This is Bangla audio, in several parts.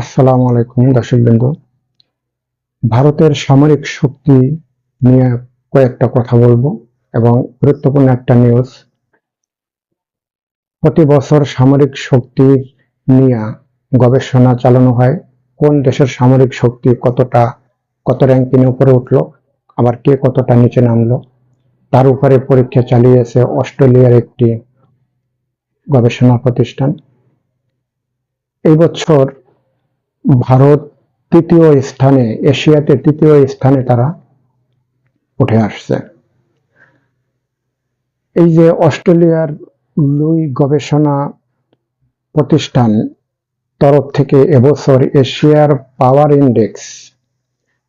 আসসালামু আলাইকুম, দর্শকবৃন্দ। ভারতের সামরিক শক্তি নিয়ে কয়েকটা কথা বলব এবং গুরুত্বপূর্ণ একটা নিউজ প্রতি বছর সামরিক শক্তি নিয়ে গবেষণা চালানো হয়, কোন দেশের সামরিক শক্তি কতটা, কত র্যাঙ্কিং উপরে উঠল, আবার কে কতটা নিচে নামলো। তার উপরে পরীক্ষা চালিয়েছে অস্ট্রেলিয়ার একটি গবেষণা প্রতিষ্ঠান। এই বছর ভারত তৃতীয় স্থানে, এশিয়াতে তৃতীয় স্থানে তারা উঠে আসছে। এই যে অস্ট্রেলিয়ার লুই গবেষণা প্রতিষ্ঠান তরফ থেকে এবছর এশিয়ার পাওয়ার ইন্ডেক্স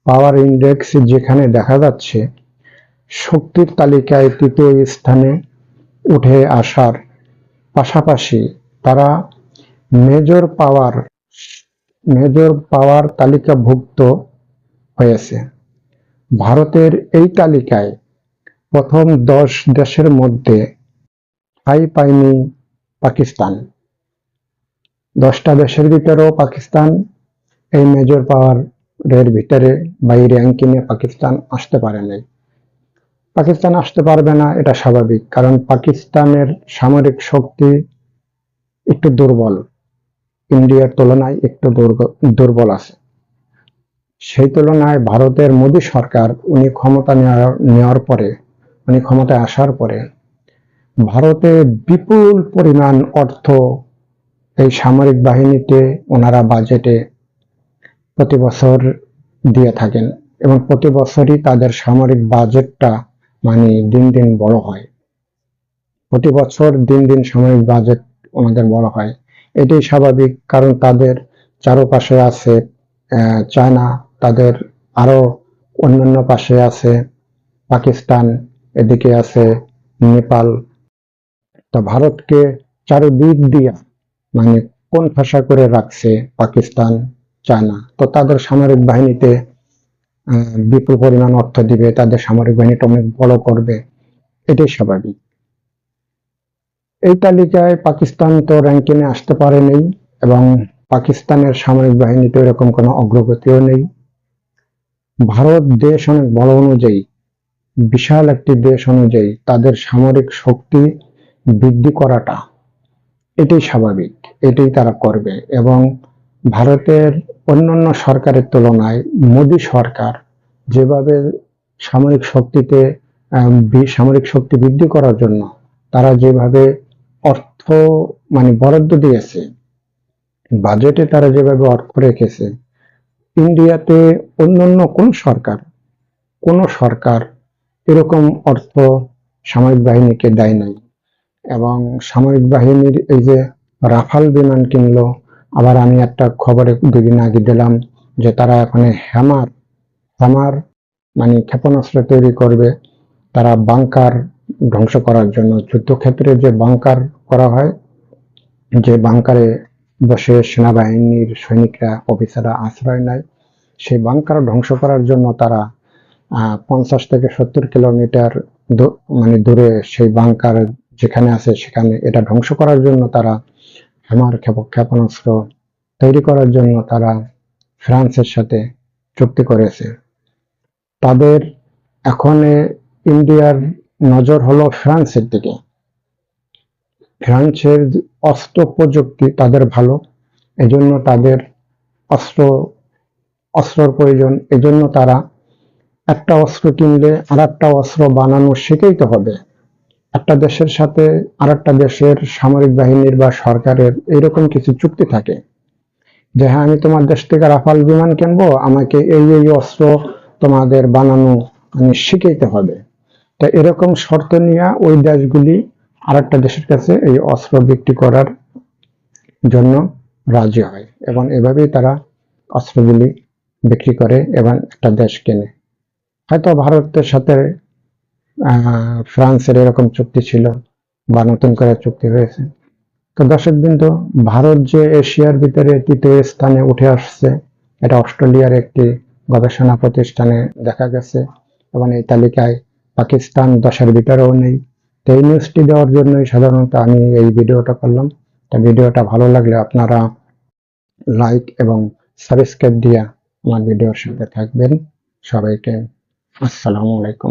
পাওয়ার ইন্ডেক্স যেখানে দেখা যাচ্ছে, শক্তির তালিকায় তৃতীয় স্থানে উঠে আসার পাশাপাশি তারা মেজর পাওয়ার মেজর পাওয়ার তালিকাভুক্ত হয়েছে। ভারতের এই তালিকায় প্রথম দশ দেশের মধ্যে ঠাঁই পায়নি পাকিস্তান। দশটা দেশের ভিতরেও পাকিস্তান, এই মেজর পাওয়ার ভিতরে বা এই র্যাঙ্কিংয়ে পাকিস্তান আসতে পারে নাই। পাকিস্তান আসতে পারবে না, এটা স্বাভাবিক, কারণ পাকিস্তানের সামরিক শক্তি একটু দুর্বল। ইন্ডিয়ার তুলনায় একটু দুর্বল আছে। সেই তুলনায় ভারতের মোদী সরকার, উনি ক্ষমতা নেওয়ার পরে, উনি ক্ষমতায় আসার পরে, ভারতে বিপুল পরিমাণ অর্থ এই সামরিক বাহিনীতে ওনারা বাজেটে প্রতি বছর দিয়ে থাকেন এবং প্রতি বছরই তাদের সামরিক বাজেটটা মানে দিন দিন বড় হয়। প্রতি বছর দিন দিন সামরিক বাজেট ওনাদের বড় হয়। এটাই স্বাভাবিক, কারণ তাদের চারপাশে আছে চায়না, তাদের আরও অন্যান্য পাশে আছে, পাকিস্তান, এদিকে আছে নেপাল। তা ভারতকে চারিদিক দিয়া মানে কোন ভাষা করে রাখছে পাকিস্তান, চায়না? তো তাদের সামরিক বাহিনীতে বিপুল পরিমাণ অর্থ দিবে, তাদের সামরিক বাহিনীটা অনেক বড় করবে, এটাই স্বাভাবিক। এই তালিকায় পাকিস্তান তো র্যাঙ্কিংয়ে আসতে পারেনি এবং পাকিস্তানের সামরিক বাহিনীতে এরকম কোনো অগ্রগতিও নেই। ভারত দেশ অনেক বড় অনুযায়ী, বিশাল একটি দেশ অনুযায়ী তাদের সামরিক শক্তি বৃদ্ধি করাটা এটাই স্বাভাবিক, এটাই তারা করবে এবং ভারতের অন্যান্য সরকারের তুলনায় মোদী সরকার যেভাবে সামরিক শক্তিতে সামরিক শক্তি বৃদ্ধি করার জন্য তারা যেভাবে অর্থ মানে বরাদ্দ দিয়েছে। বাজেটে তারা যেভাবে অর্থ রেখেছে, ইন্ডিয়াতে অন্যান্য কোন সরকার কোন সরকার এরকম অর্থ সামরিক বাহিনীকে দেয় নাই। এবং সামরিক বাহিনীর এই যে রাফাল বিমান কিনলো, আবার আমি একটা খবরে দুদিন আগে দিলাম যে তারা এখন হ্যামার হ্যামার মানে ক্ষেপণাস্ত্র তৈরি করবে। তারা বাংকার ধ্বংস করার জন্য যুদ্ধক্ষেত্রে যে বাংকার করা হয়, যে বাংকারে বসে সেনাবাহিনীর সৈনিকরা, অফিসাররা আশ্রয় নেয়, সেই বাংকার ধ্বংস করার জন্য তারা পঞ্চাশ থেকে সত্তর কিলোমিটার মানে দূরে সেই বাংকার যেখানে আছে সেখানে এটা ধ্বংস করার জন্য তারা ক্ষেপ- ক্ষেপণাস্ত্র তৈরি করার জন্য তারা ফ্রান্সের সাথে চুক্তি করেছে। তাদের এখন ইন্ডিয়ার নজর হলো ফ্রান্সের দিকে। ফ্রান্সের অস্ত্র প্রযুক্তি তাদের ভালো, এজন্য তাদের অস্ত্র, অস্ত্রর প্রয়োজন, এজন্য তারা একটা অস্ত্র কিনলে আর একটা অস্ত্র বানানো শিখেইতে হবে। একটা দেশের সাথে আর একটা দেশের সামরিক বাহিনীর বা সরকারের এরকম কিছু চুক্তি থাকে। যে হ্যাঁ আমি তোমার দেশ থেকে রাফাল বিমান কিনবো, আমাকে এই এই অস্ত্র তোমাদের বানানো মানে শিখাইতে হবে। তা এরকম শর্ত নিয়ে ওই দেশগুলি আরেকটা দেশের কাছে এই অস্ত্র বিক্রি করার জন্য রাজি হয় এবং এভাবেই তারা অস্ত্রগুলি বিক্রি করে এবং একটা দেশ কেনে। হয়তো ভারতের সাথে ফ্রান্সের এরকম চুক্তি ছিল বা নতুন করে চুক্তি হয়েছে। তো দর্শক বিন্দু, ভারত যে এশিয়ার ভিতরে তৃতীয় স্থানে উঠে আসছে, এটা অস্ট্রেলিয়ার একটি গবেষণা প্রতিষ্ঠানে দেখা গেছে এবং এই তালিকায় পাকিস্তান দশের ভিতরেও নেই। তো এই নিউজটি দেওয়ার জন্যই সাধারণত আমি এই ভিডিওটা করলাম। তা ভিডিওটা ভালো লাগলে আপনারা লাইক এবং সাবস্ক্রাইব দিয়ে আমার ভিডিওর সাথে থাকবেন। সবাইকে আসসালামু আলাইকুম।